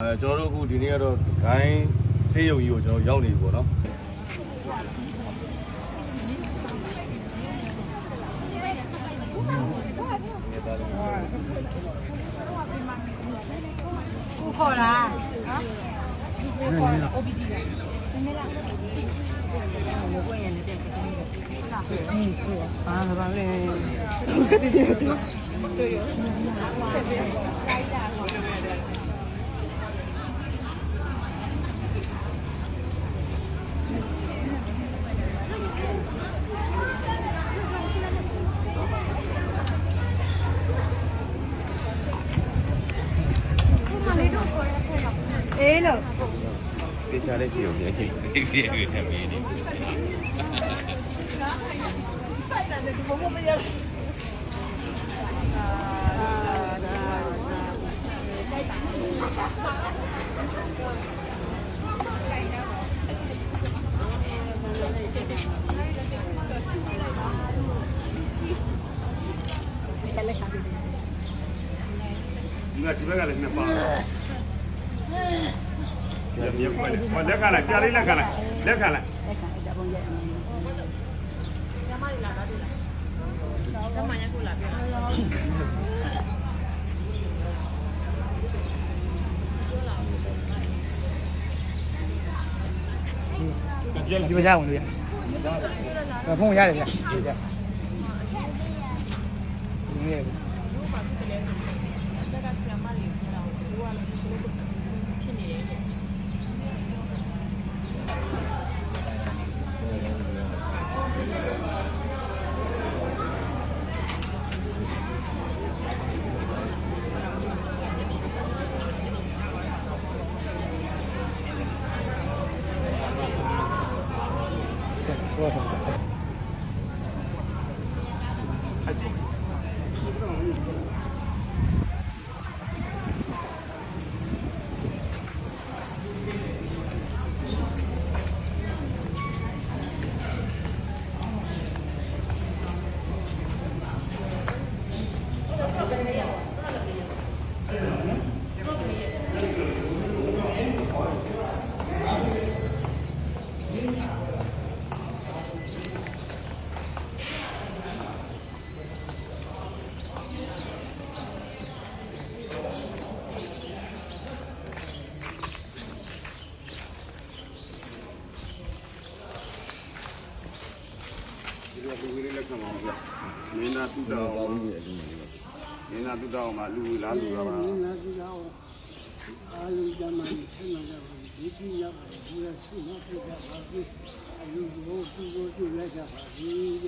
အဲကျွန်တော်တို့အခုဒီနေ့ကတော့ဂိုင်းဆေးရုံကြီးကိုကျွန်တော်ရောက်နေပြီပေါ့နော်ကိုခေါ်တာနော်ကိုခေါ်တာ OBD လားနည်းနည်းလားဘယ်ကိုရနေတယ်ကိန်းလားဟင်းကိုအာဘာလဲကတိတိတို့ရအေးလို့တေချာလေးကြည့်အောင်ပြန်ကြည့်ဒီစီရထမင်းနေဒီ ကဒီဘက်ကလည်းနှစ်ပါရမြက်ပဲဟောလက်ကလာဆရာလေးလက်ကလာလက်ကလာလက်ခံအကြပုံ ရဲ့အမေဒီမကြအောင်လို့ရဖုန်းရတယ် ဒီလိုလူလေးလက်ခံပါဦးဗျမင်းသားတူတော်ပါဘူးမင်းသားတူတော်မှာလူလားလူလားပါလာကြည့်တော့အာယုဇမန်ဆင်းလာကြဘူးဒီကြီးရောက်ဒီရရှိနေပြကြပါဘူးအယူကိုသူ့ကိုသူ့လိုက်ကြပါဘူး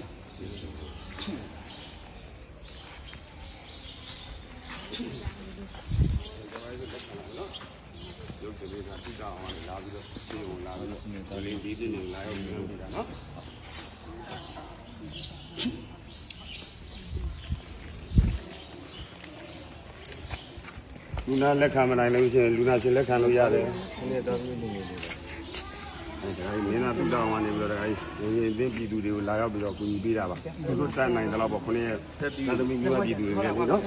ရုပ်ကလေးကတူတော်အောင်လာပြီးတော့ပြေဝင်လာပြီးတော့လေးဒီပြင်းနေလာရောက်ပြီးတော့နော် လူနာလက်ခံမနိုင်လို့ရှိရင်လူနာရှင်လက်ခံလို့ရတယ်ဒီနေ့တော့မြင်နေတယ်ဒါကြီးမင်းသားတူတောင်းကနေပြီးတော့ဒါကြီးရင်ရင်သိပြည်သူတွေကိုလာရောက်ပြီးတော့ကူညီပေးတာပါသူတို့တတ်နိုင်တယ်လို့ပေါ့ခုနေ့ဖက်ပြီးသသမီးမျိုးပြည်သူတွေနဲ့နော်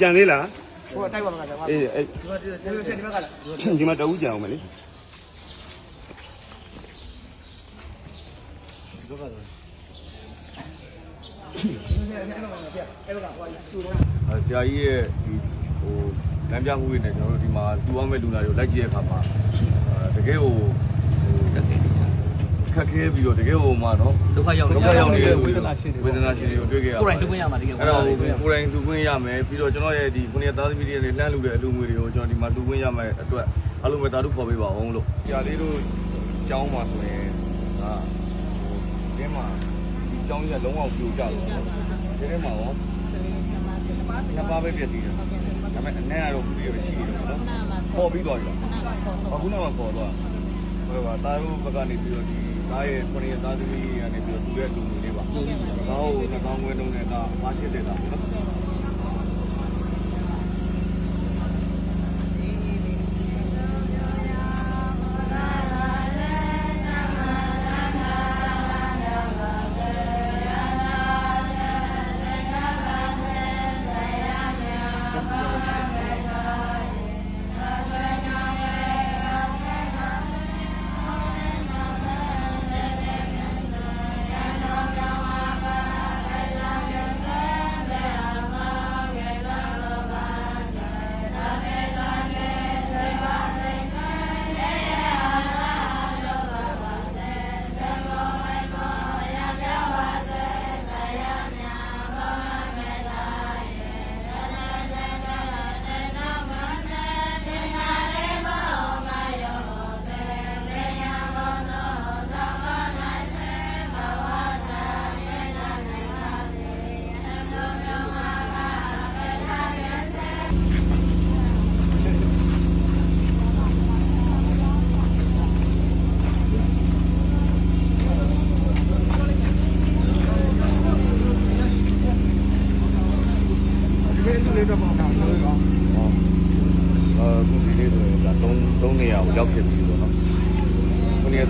ကြံသေးလားဟိုတိုက်ပါမှာကွာအေးအေးဒီမှာဒီဒီဘက်ကလာဒီမှာတအူးကြံအောင်မလေး ဆရာကြီးရဲ့ဒီဟိုလမ်းပြမှုတွေနဲ့ကျွန်တော်တို့ဒီမှာတူအောင်မဲ့လူနာတွေကိုလိုက်ကြည့်တဲ့အခါမှာတကယ်ဟိုဟိုတက်တယ်ခက်ခဲပြီးတော့တကယ်ဟိုမှာနော်ဒုက္ခရောက်ဒုနေက္ခကြရောက်နေတဲ့ဝေဒနာရှင်တွေဝေဒနာရှင်တွေကိုတွေ့ခဲ့ရကိုယ်တိုင်တွေ့ခွင့်ရမှာတကယ်အဲ့တော့ကိုယ်တိုင်လူခွင့်ရမယ်ပြီးတော့ကျွန်တော်ရဲ့ဒီခုနှစ်သားသမီးတွေနဲ့လှမ်းလူတဲ့အလူငွေတွေကိုကျွန်တော်ဒီမှာလူခွင့်ရမယ်အတွက်အလုံးမဲ့တာတို့ခေါ်ပေးပါအောင်လို့ကြာလေးတို့ကျောင်းမှာဆိုရင်ဟာဟိုဒီမှာ ဒီကျောင်းကြီးကလုံးဝပြိုကျတော့ဒီထဲမှာရောနှစ်ပါးပဲပြည့်စည်တယ်ဒါပေမဲ့အနည်းကတော့ဘူးတွေပဲရှိတယ်နော်ပေါ်ပြီးသွားပြီလားအခုနောက်မှပေါ်သွားဟိုပါတာတို့ဘက်ကနေပြီးတော့ဒီသားရဲ့ခုနှစ်သားသမီးတွေကနေပြီးတော့သူရဲ့လူငွေလေးပါဒါကိုနှကောင်းဝဲလုံးနဲ့ကအားရှိတဲ့တာပေါ့နော်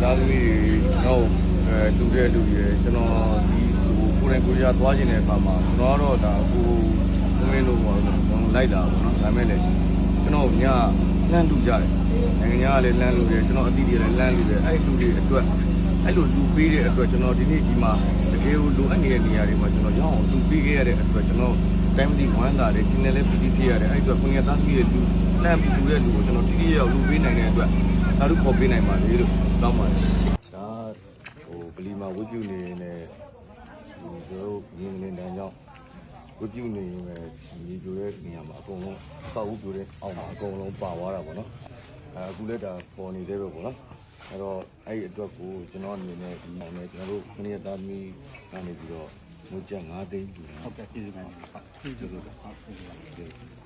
သားသမီးတွေတော့အဲလူတဲ့လူတွေကျွန်တော်ဒီကိုယ်တိုင်ကိုယ်ရသွားခြင်းတဲ့အခါမှာကျွန်တော်ကတော့ဒါကို င်းလို့ပေါ့ကျွန်တော်လိုက်တာပေါ့နော်ဒါပေမဲ့လည်းကျွန်တော်ညလမ်းတူကြတယ်နိုင်ငံခြားကလည်းလမ်းလူတယ်ကျွန်တော်အတိတွေလည်းလမ်းလူတယ်အဲ့လူတွေအတွက်အဲ့လိုလူပေးတဲ့အတွက်ကျွန်တော်ဒီနေ့ဒီမှာတကယ်ကိုလိုအပ်နေတဲ့နေရာတွေမှာကျွန်တော်ရအောင်လူပေးခဲ့ရတဲ့အတွက်ကျွန်တော်တိုင်းမတိဝမ်းသာတယ်ချင်းလည်းပီတိဖြစ်ရတယ်အဲ့အတွက်ကိုယ်ရသားသမီးတွေလူလမ်းပြီးလူတဲ့လူကိုကျွန်တော်တိတိကျကျလူပေးနိုင်တဲ့အတွက်ဒါတို့ခေါ်ပေးနိုင်ပါလေလို့တောင်းပါတယ်ဒါဟိုဗလီမာဝိကျူနေနေဒီတို့ရင်းနေတဲ့အကြောင်း ဝိကျူနေရင်ပဲဒီကြိုတဲ့နေရာမှာအကုန်လုံးစောက်ဦးကြိုတဲ့အောက်မှာအကုန်လုံးပါသွားတာပေါ့နော်အဲအခုလည်းဒါပေါ်နေသေးပဲပေါ့နော်အဲ့တော့အဲ့ဒီအတွက်ကိုကျွန်တော်အနေနဲ့ဒီအောင်နဲ့ကျွန်တော်တို့ခဏရသားသမီးကနေပြီးတော့ငွေကျပ်9သိန်းယူတယ်ဟုတ်ကဲ့ပြည်စုံပါဟုတ်ပြည်စုံပါဟုတ်